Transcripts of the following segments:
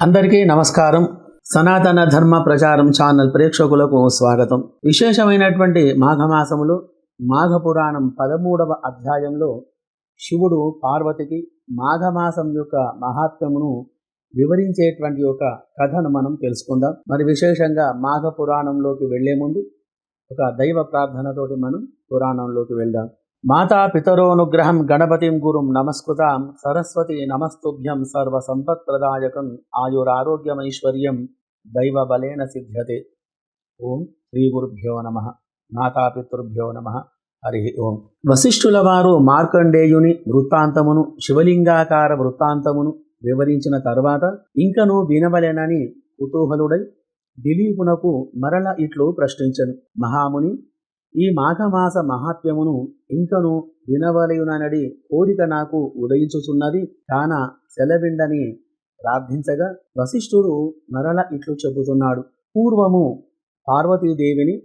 అందరికీ నమస్కారం. సనాతన ధర్మ ప్రచారం ఛానల్ ప్రేక్షకులకు స్వాగతం. విశేషమైనటువంటి మాఘమాసములో మాఘ పురాణం పదమూడవ అధ్యాయంలో శివుడు పార్వతికి మాఘమాసం యొక్క మహాత్మ్యమును వివరించేటువంటి ఒక కథను మనం తెలుసుకుందాం. మరి విశేషంగా మాఘ పురాణంలోకి వెళ్ళే ముందు ఒక దైవ ప్రార్థనతోటి మనం పురాణంలోకి వెళ్దాం. మాతాపితరోనుగ్రహం గణపతిం గురుం నమస్కృతాం సరస్వతి నమస్తుభ్యం సర్వసంపత్ప్రదాయకం ఆయురారోగ్యమైశ్వర్యం దైవబలేన సిద్ధ్యతే. ఓం శ్రీ గురుభ్యో నమ. మాతాపితృభ్యో నమ. హరి ఓం. వశిష్ఠుల వారు మార్కండేయుని వృత్తాంతమును శివలింగాకార వృత్తాంతమును వివరించిన తర్వాత ఇంకను వినవలెనని కుతూహలుడై దిలీపునకు మరల ఇట్లు ప్రశ్నించను. మహాముని ఈ మాఘమాస మహాత్మ్యమును ఇంకను వినవలయుననడి కోరిక నాకు ఉదయించుచున్నది కాన సెలవిండని ప్రార్థించగా వశిష్ఠుడు మరల ఇట్లు చెబుతున్నాడు. పూర్వము పార్వతీదేవిని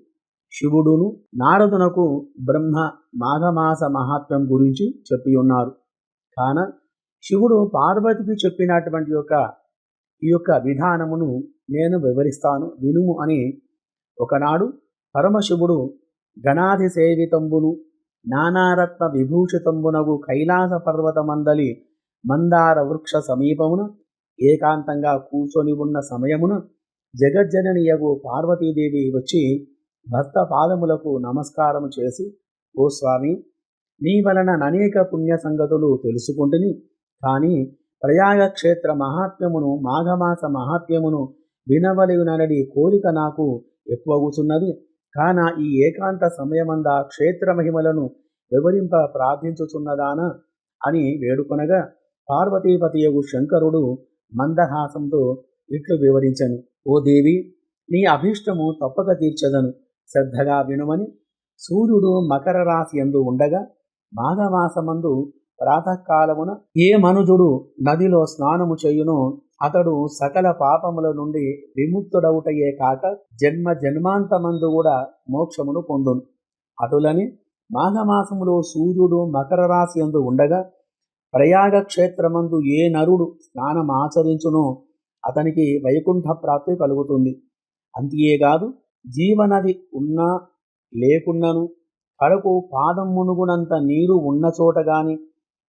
శివుడును నారదునకు బ్రహ్మ మాఘమాస మహాత్మ్యం గురించి చెప్పి ఉన్నారు కాన శివుడు పార్వతికి చెప్పినటువంటి యొక్క ఈ యొక్క విధానమును నేను వివరిస్తాను వినుము అని ఒకనాడు పరమశివుడు గణాధి సేవితంబును నానారత్న విభూషితంబునగు కైలాస పర్వతమందలి మందార వృక్ష సమీపమున ఏకాంతంగా కూర్చొని ఉన్న సమయమున జగజ్జననియగు పార్వతీదేవి వచ్చి భర్త పాదములకు నమస్కారము చేసి ఓ స్వామి నీ వలన అనేక పుణ్య సంగతులు తెలుసుకుంటుని కానీ ప్రయాగక్షేత్ర మహాత్మ్యమును మాఘమాస మహాత్మ్యమును వినవలయుననడి కోరిక నాకు ఎక్కువగుచున్నది. కాన ఈ ఏకాంత సమయమంద క్షేత్ర మహిమలను వివరింప ప్రార్థించుచున్నదానా అని వేడుకొనగా పార్వతీపతియగు శంకరుడు మందహాసంతో ఇట్లు వివరించను. ఓ దేవి నీ అభీష్టము తప్పక తీర్చదను. శ్రద్ధగా వినుమని సూర్యుడు మకర రాశి ఎందు ఉండగా మాఘమాసమందు ప్రాతకాలమున ఏ మనుజుడు నదిలో స్నానము చేయునో అతడు సకల పాపముల నుండి విముక్తుడవుటయే కాక జన్మ జన్మాంతమందు కూడా మోక్షమును పొందును. అటులని మాఘమాసములో సూర్యుడు మకర రాశి అందు ఉండగా ప్రయాగ క్షేత్రమందు ఏ నరుడు స్నానం ఆచరించునో అతనికి వైకుంఠ ప్రాప్తి కలుగుతుంది. అంతేకాదు జీవనది ఉన్నా లేకున్నను కడకు పాదం మునుగునంత నీరు ఉన్న చోట గాని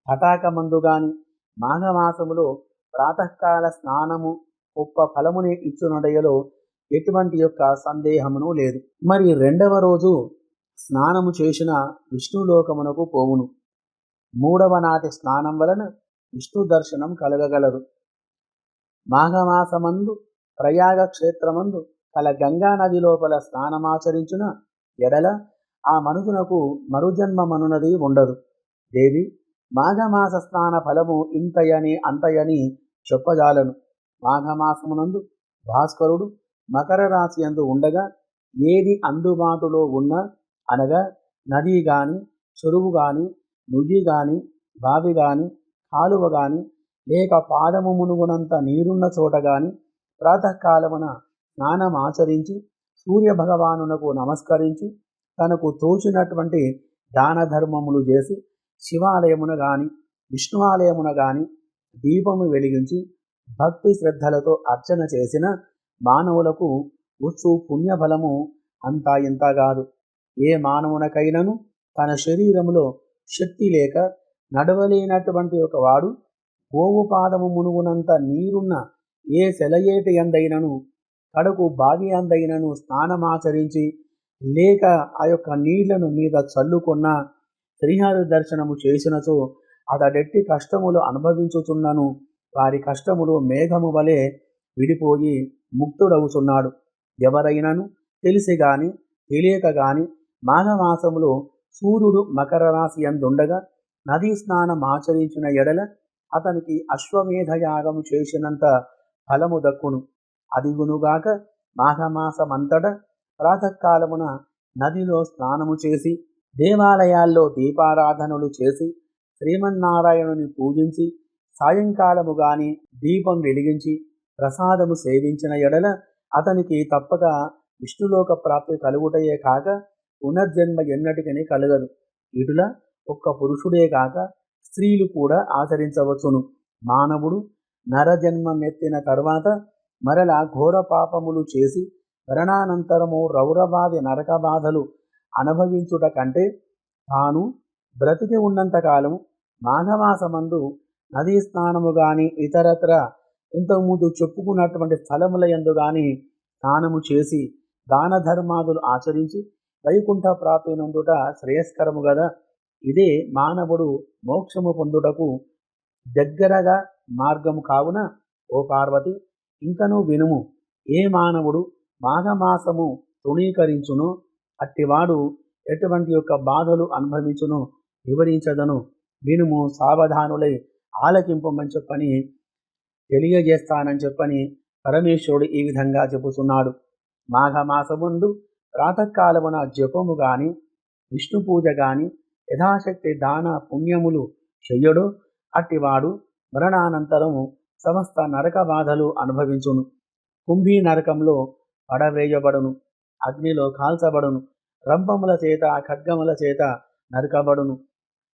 తటాకమందు గాని మాఘమాసములో ప్రాతకాల స్నానము గొప్ప ఫలముని ఇచ్చునడయలో ఎటువంటి యొక్క సందేహమును లేదు. మరి రెండవ రోజు స్నానము చేసిన విష్ణులోకమునకు పోవును. మూడవ నాటి స్నానం వలన విష్ణు దర్శనం కలగగలరు మాఘమాసమందు ప్రయాగ క్షేత్రమందు కల గంగా నది లోపల స్నానమాచరించిన ఎడల ఆ మనుషునకు మరుజన్మమనున్నది ఉండదు. దేవి మాఘమాస స్నాన ఫలము ఇంతయని అంతయని చెప్పజాలను. మాఘమాసమునందు భాస్కరుడు మకర రాశి అందు ఉండగా ఏది అందుబాటులో ఉన్నా అనగా నది గాని చెరువు గాని నుజి గాని బావి గాని కాలువ గాని లేక పాదము మునుగునంత నీరున్న చోట గాని ప్రాతకాలమున స్నానం ఆచరించి సూర్య భగవానునకు నమస్కరించి తనకు తోచినటువంటి దాన ధర్మములు చేసి శివాలయమున గాని విష్ణువాలయమున గాని దీపము వెలిగించి భక్తి శ్రద్ధలతో అర్చన చేసిన మానవులకు ఉచ్చు పుణ్యఫలము అంతా ఇంత కాదు. ఏ మానవునకైనను తన శరీరములో శక్తి లేక నడవలేనటువంటి ఒక వాడు గోవు పాదము మునుగునంత నీరున్న ఏ సెలయేటి అందైనను కడకు బావి అందైనను స్నానమాచరించి లేక ఆ యొక్క నీళ్ళను మీద చల్లుకున్న శ్రీహరి దర్శనము చేసినచో అతడెట్టి కష్టములు అనుభవించుచున్నను. వారి కష్టములు మేఘము వలె విడిపోయి ముక్తుడవుతున్నాడు ఎవరైనాను తెలిసి గాని తెలియక గాని మాఘమాసములో సూర్యుడు మకర రాశి అందుండగా నదీ స్నానం ఆచరించిన ఎడల అతనికి అశ్వమేధ యాగము చేసినంత ఫలము దక్కును. అదిగునుగాక మాఘమాసమంతట ప్రాతకాలమున నదిలో స్నానము చేసి దేవాలయాల్లో దీపారాధనలు చేసి శ్రీమన్నారాయణుని పూజించి సాయంకాలము గాని దీపం వెలిగించి ప్రసాదము సేవించిన ఎడల అతనికి తప్పక విష్ణులోక ప్రాప్తి కలుగుటయే కాక పునర్జన్మ ఎన్నటికని కలగదు. ఇటుల ఒక్క పురుషుడే కాక స్త్రీలు కూడా ఆచరించవచ్చును. మానవుడు నరజన్మమెత్తిన తర్వాత మరల ఘోర పాపములు చేసి మరణానంతరము రౌరవాది నరక బాధలు అనుభవించుట కంటే తాను బ్రతికి ఉన్నంత కాలము మాఘమాసమందు నదీ స్నానము గాని ఇతరత్ర ఇంతకుముందు చెప్పుకున్నటువంటి స్థలముల ఎందు గాని స్నానము చేసి దాన ధర్మాదులు ఆచరించి వైకుంఠ ప్రాప్తి నందుట శ్రేయస్కరము గదా. ఇదే మానవుడు మోక్షము పొందుటకు దగ్గరగా మార్గము కావున ఓ పార్వతి ఇంకనూ వినుము ఏ మానవుడు మాఘమాసము తృణీకరించును? అట్టివాడు ఎటువంటి యొక్క బాధలు అనుభవించును వివరించదను. వినుము సావధానులై ఆలకింపమని చెప్పని తెలియజేస్తానని చెప్పని పరమేశ్వరుడు ఈ విధంగా చెబుతున్నాడు. మాఘమాసముందు ప్రాతకాలమున జపము గాని విష్ణు పూజ గాని యథాశక్తి దాన పుణ్యములు చెయ్యడు అట్టివాడు మరణానంతరము సమస్త నరక బాధలు అనుభవించును. కుంభీ నరకంలో పడవేయబడును. అగ్నిలో కాల్చబడును. రంపముల చేత ఖడ్గముల చేత నరకబడును.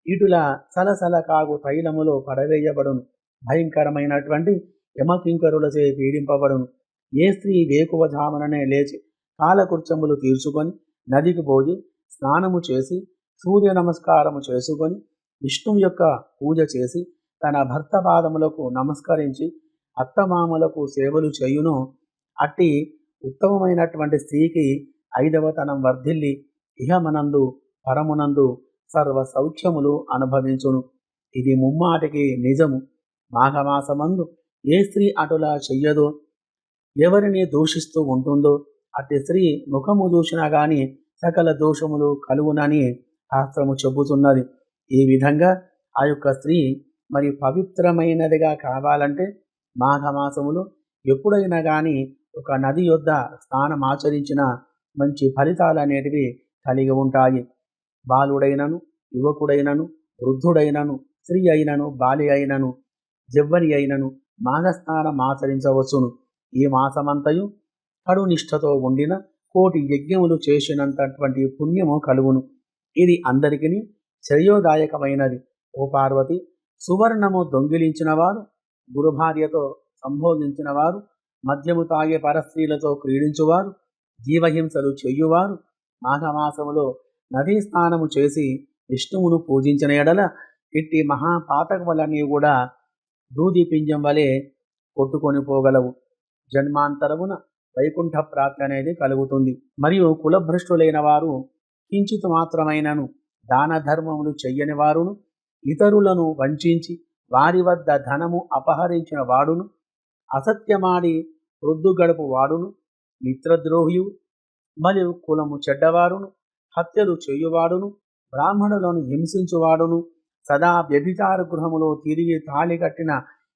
ఇటుల సలసల కాగు తైలములో పడవేయబడును. భయంకరమైనటువంటి యమకింకరులచే పీడింపబడును. ఏ స్త్రీ వేకువధామననే లేచి కాలకృత్యములు తీర్చుకొని నదికి పోయి స్నానము చేసి సూర్య నమస్కారము చేసుకొని విష్ణువు యొక్క పూజ చేసి తన భర్త పాదములకు నమస్కరించి అత్తమామలకు సేవలు చేయును. అట్టి ఉత్తమమైనటువంటి స్త్రీకి ఐదవతనం వర్ధిల్లి ఇహమనందు పరమునందు సర్వ సౌఖ్యములు అనుభవించును. ఇది ముమ్మాటికి నిజము. మాఘమాసమందు ఏ స్త్రీ అటులా చెయ్యదో. ఎవరిని దూషిస్తూ ఉంటుందో అట్టి స్త్రీ ముఖము దూషినా గాని సకల దోషములు కలుగునని శాస్త్రము చెబుతున్నది. ఈ విధంగా ఆ యొక్క స్త్రీ మరి పవిత్రమైనదిగా కావాలంటే మాఘమాసములు ఎప్పుడైనా కానీ ఒక నది యొద్ద స్నానం ఆచరించిన మంచి ఫలితాలు అనేటివి కలిగి ఉంటాయి. బాలుడైనను యువకుడైనను వృద్ధుడైనను స్త్రీ అయినను బాలి అయినను జవ్వని అయినను మాఘస్నానం ఆచరించవచ్చును. ఈ మాసమంతయు కడునిష్టతో ఉండిన కోటి యజ్ఞములు చేసినంతటువంటి పుణ్యము కలుగును. ఇది అందరికీ శ్రేయోదాయకమైనది. ఓ పార్వతి సువర్ణము దొంగిలించిన వారు గురుభార్యతో సంభోగించిన వారు మద్యము తాగే పరస్త్రీలతో క్రీడించువారు జీవహింసలు చెయ్యువారు మాఘమాసములో నదీ స్నానము చేసి విష్ణువును పూజించిన ఎడల ఇట్టి మహాపాతకములన్నీ కూడా దూదిపింజం వలె కొట్టుకొని పోగలవు. జన్మాంతరమున వైకుంఠ ప్రాప్తి అనేది కలుగుతుంది. మరియు కులభ్రష్టులైన వారు కించిత్ మాత్రమైనను దాన ధర్మములు చెయ్యని వారును ఇతరులను వంచించి వారి వద్ద ధనము అపహరించిన వాడును అసత్యమాడి రొద్దు గడుపు వాడును మిత్రద్రోహియు మరియు కులము చెడ్డవారును హత్యలు చేయువాడును బ్రాహ్మణులను హింసించువాడును సదా వ్యభిచార గృహములో తిరిగి తాళి కట్టిన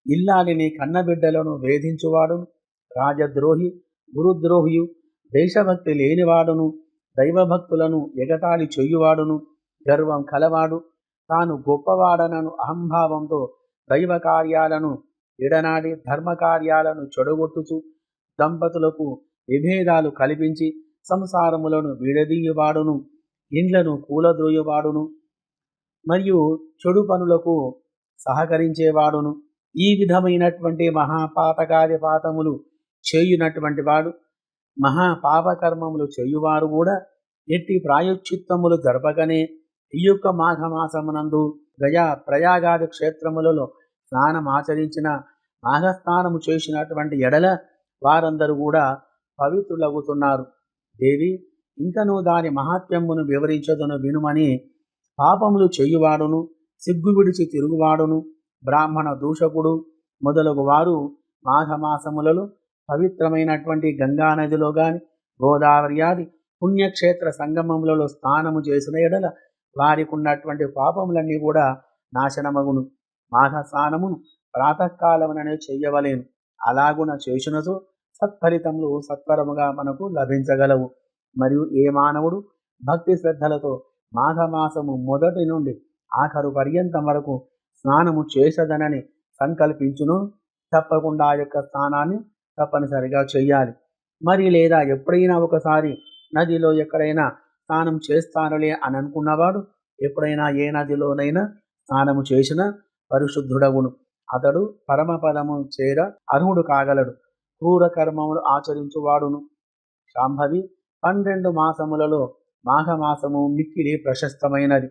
ఇల్లాలిని కన్నబిడ్డలను వేధించువాడును రాజద్రోహి గురుద్రోహియు దేశభక్తి లేనివాడును దైవభక్తులను ఎగతాళి చెయ్యువాడును గర్వం కలవాడు తాను గొప్పవాడనను అహంభావంతో దైవ కార్యాలను ఎడనాడి ధర్మ కార్యాలను చెడగొట్టుచు దంపతులకు విభేదాలు కల్పించి సంసారములను విడదీయవాడును ఇండ్లను కూలద్రోయవాడును మరియు చెడు పనులకు సహకరించేవాడును. ఈ విధమైనటువంటి మహాపాతకార్యపాతములు చేయునటువంటి వాడు మహాపాపకర్మములు చేయువారు కూడా ఎట్టి ప్రాయోచిత్తములు జరపకనే ఈ యొక్క మాఘమాసమునందు గయా ప్రయాగాది క్షేత్రములలో స్నానం ఆచరించిన మాఘస్నానము చేసినటువంటి ఎడల వారందరూ కూడా పవిత్రులగుతున్నారు. దేవి ఇంకను దాని మహాత్మ్యమును వివరించదును వినుమని పాపములు చేయువాడును సిగ్గు విడిచి తిరుగువాడును బ్రాహ్మణ దూషకుడు మొదలగు వారు మాఘమాసములలో పవిత్రమైనటువంటి గంగానదిలో గాని గోదావరి ఆది పుణ్యక్షేత్ర సంగమములలో స్నానము చేసిన ఎడల వారికి ఉన్నటువంటి పాపములన్నీ కూడా నాశనమగును. మాఘ స్నానమును ప్రాతకాలముననే చెయ్యవలేను అలాగున చేసినచో సత్ఫలితములు సత్వరముగా మనకు లభించగలవు. మరియు ఏ మానవుడు భక్తి శ్రద్ధలతో మాఘమాసము మొదటి నుండి ఆఖరు పర్యంతం వరకు స్నానము చేసదనని సంకల్పించును. తప్పకుండా ఆ యొక్క స్నానాన్ని తప్పనిసరిగా చేయాలి మరి లేదా ఎప్పుడైనా ఒకసారి నదిలో ఎక్కడైనా స్నానం చేస్తానులే అని అనుకున్నవాడు ఎప్పుడైనా ఏ నదిలోనైనా స్నానము చేసిన పరిశుద్ధుడవును అతడు పరమపదము చేర అర్హుడు కాగలడు. క్రూర కర్మములు ఆచరించువాడును. శాంభవి పన్నెండు మాసములలో మాఘమాసము మిక్కిలి ప్రశస్తమైనది.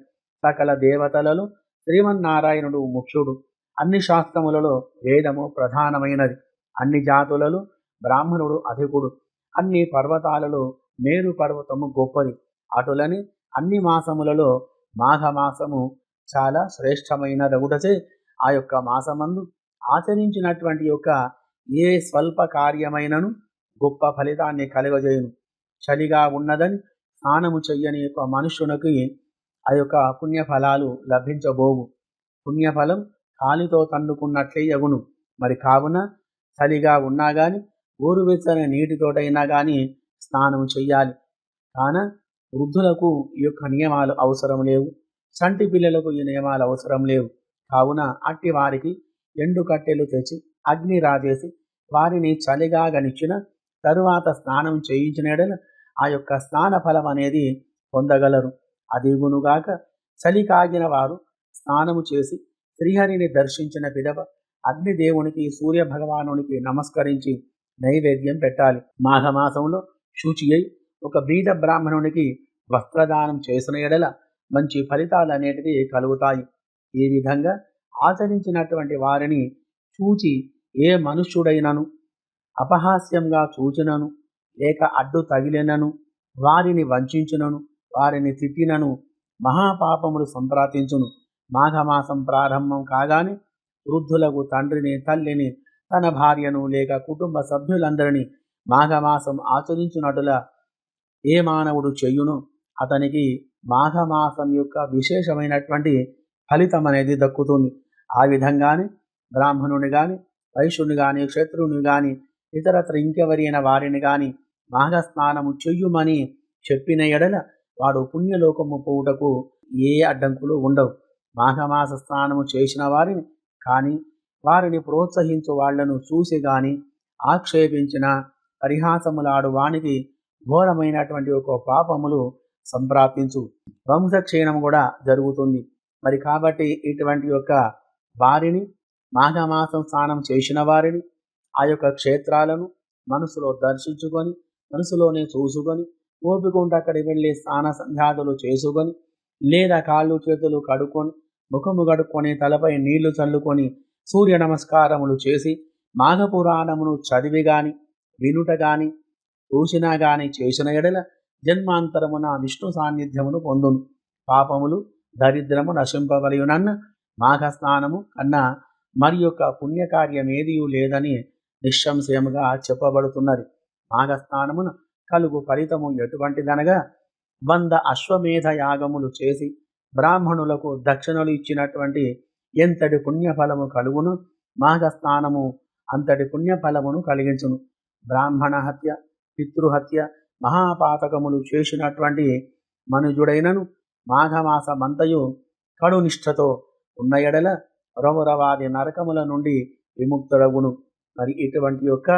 సకల దేవతలలో శ్రీమన్నారాయణుడు ముఖ్యుడు. అన్ని శాస్త్రములలో వేదము ప్రధానమైనది. అన్ని జాతులలో బ్రాహ్మణుడు అధికుడు. అన్ని పర్వతాలలో మేరు పర్వతము గొప్పది. అటులని అన్ని మాసములలో మాఘమాసము చాలా శ్రేష్టమైనదగుటచే ఆ యొక్క మాసమందు ఆచరించినటువంటి యొక్క ఏ స్వల్ప కార్యమైనను గొప్ప ఫలితాన్ని కలుగజేయును. చలిగా ఉన్నదని స్నానము చెయ్యని యొక్క మనుష్యునికి ఆ యొక్క పుణ్యఫలాలు లభించబోవు. పుణ్యఫలం కాలితో తన్నుకున్నట్లే యగును మరి కావున చలిగా ఉన్నా కానీ గోరువెచ్చని నీటితోటైనా కానీ స్నానం చెయ్యాలి. కాన వృద్ధులకు ఈ యొక్క నియమాలు అవసరం లేవు. చంటి పిల్లలకు ఈ నియమాలు అవసరం లేవు. కావున అట్టి వారికి ఎండు కట్టెలు తెచ్చి అగ్ని రాజేసి వారిని చలిగా గనిచ్చిన తరువాత స్నానం చేయించిన ఆ యొక్క స్నాన ఫలం అనేది పొందగలరు. అదిగునుగాక చలి కాగిన వారు స్నానము చేసి శ్రీహరిని దర్శించిన పిదవ అగ్నిదేవునికి సూర్య భగవానునికి నమస్కరించి నైవేద్యం పెట్టాలి. మాఘమాసంలో శుచి అయి ఒక బీద బ్రాహ్మణునికి వస్త్రదానం చేసిన ఎడల మంచి ఫలితాలు అనేటివి కలుగుతాయి. ఈ విధంగా ఆచరించినటువంటి వారిని చూచి ఏ మనుష్యుడైనను అపహాస్యంగా చూచినను లేక అడ్డు తగిలినను వారిని వంచినను వారిని తిట్టినను మహాపాపములు సంప్రాతించును మాఘమాసం ప్రారంభం కాగానే వృద్ధులకు తండ్రిని తల్లిని తన భార్యను లేక కుటుంబ సభ్యులందరినీ మాఘమాసం ఆచరించున్నట్టుల ఏ మానవుడు చెయ్యును అతనికి మాఘమాసం యొక్క విశేషమైనటువంటి ఫలితం అనేది దక్కుతుంది. ఆ విధంగానే బ్రాహ్మణుని కానీ వైశ్యుని కానీ క్షత్రువుని కానీ ఇతరత్ర ఇంకెవరైన వారిని కానీ మాఘ స్నానము చెయ్యుమని చెప్పిన ఎడల వాడు పుణ్యలోకము పోవుటకు ఏ అడ్డంకులు ఉండవు. మాఘమాస స్నానము చేసిన వారిని కానీ వారిని ప్రోత్సహించు వాళ్ళను చూసి గాని ఆక్షేపించిన పరిహాసములాడు వానికి ఘోరమైనటువంటి ఒక పాపములు సంప్రాప్తించు. వంశక్షీణం కూడా జరుగుతుంది. మరి కాబట్టి ఇటువంటి యొక్క వారిని మాఘమాసం స్నానం చేసిన వారిని ఆ యొక్క క్షేత్రాలను మనసులో దర్శించుకొని మనసులోనే చూసుకొని ఓపిక అక్కడికి వెళ్ళి స్నాన సంధ్యాదులు చేసుకొని లేదా కాళ్ళు చేతులు కడుక్కొని ముఖము కడుక్కొని తలపై నీళ్ళు చల్లుకొని సూర్య నమస్కారములు చేసి మాఘపురాణమును చదివి గాని వినుట గాని చూసినా గాని చేసిన ఎడల జన్మాంతరమున విష్ణు సాన్నిధ్యమును పొందును. పాపములు దరిద్రము నశింపవలయునన్న మాఘ స్నానము కన్నా మరి యొక్క పుణ్యకార్యమేదియు లేదని నిస్సంశయముగా చెప్పబడుతున్నది. మాఘస్నానమున కలుగు ఫలితము ఎటువంటిదనగా వంద అశ్వమేధ యాగములు చేసి బ్రాహ్మణులకు దక్షిణలు ఇచ్చినటువంటి ఎంతటి పుణ్యఫలము కలుగును మాఘ స్నానము అంతటి పుణ్యఫలమును కలిగించును. బ్రాహ్మణ హత్య పితృహత్య మహాపాతకములు చేసినటువంటి మనుజుడైనను మాఘమాసమంతయు కడునిష్టతో ఉన్న ఎడల రవరవాది నరకముల నుండి విముక్తుడగును. మరి ఇటువంటి యొక్క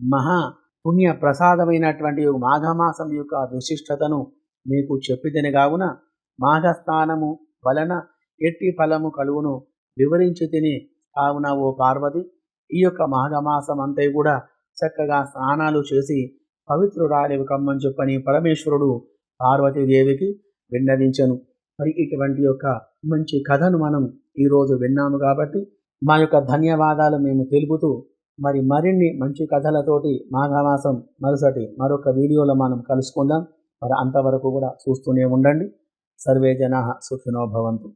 మహా పుణ్య ప్రసాదమైనటువంటి మాఘమాసం యొక్క విశిష్టతను మీకు చెప్పితేనే కావున మాఘస్నానము వలన ఎట్టి ఫలము కలుగును వివరించి తిని కావున ఓ పార్వతి ఈ యొక్క మాఘమాసం అంతే కూడా చక్కగా స్నానాలు చేసి పవిత్రురాలివి కమ్మని చెప్పని పరమేశ్వరుడు పార్వతీదేవికి విన్నవించను. మరి ఇటువంటి యొక్క మంచి కథను మనం ఈరోజు విన్నాము కాబట్టి మా యొక్క ధన్యవాదాలు మేము తెలుపుతూ మరి మరిన్ని మంచి కథలతోటి మాఘమాసం మరుసటి మరొక వీడియోలో మనం కలుసుకుందాం. మరి అంతవరకు కూడా చూస్తూనే ఉండండి. సర్వే జనా సుఖినో భవంతు.